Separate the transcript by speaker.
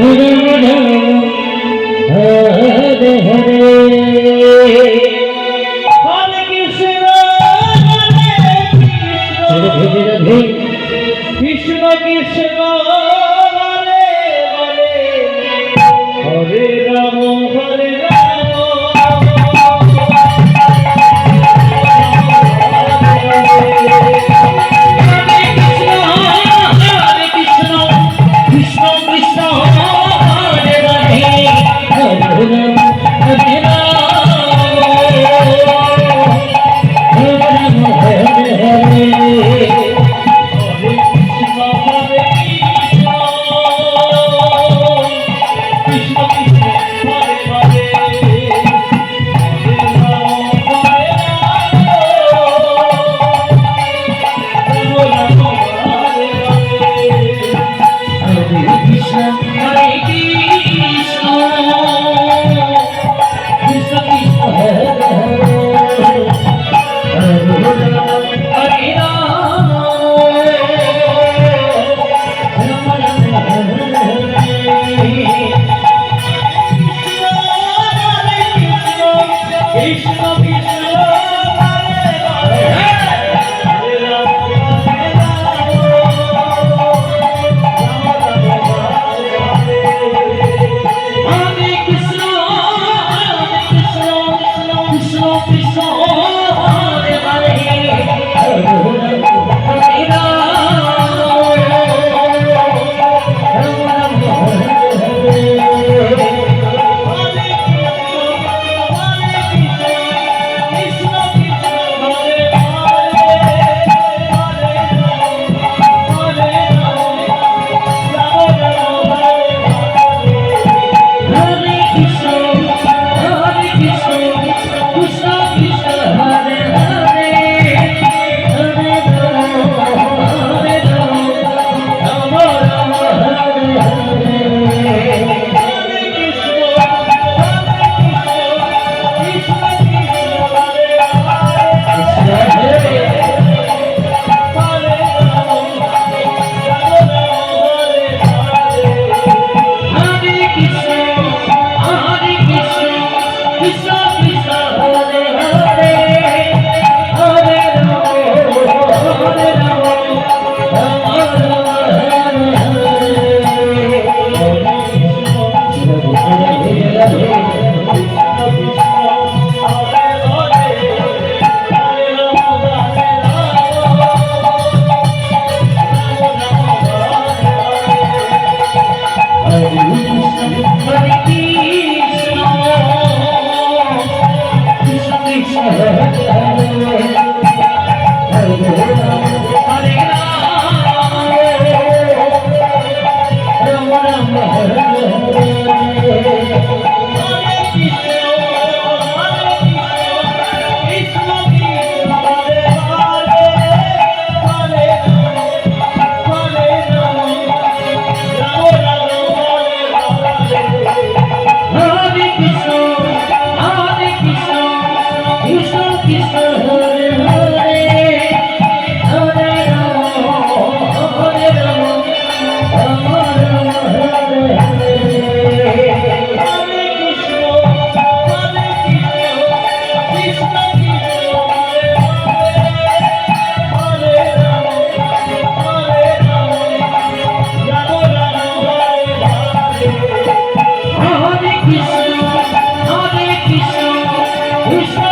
Speaker 1: Hare Hare
Speaker 2: Amen. Thank you. Krishna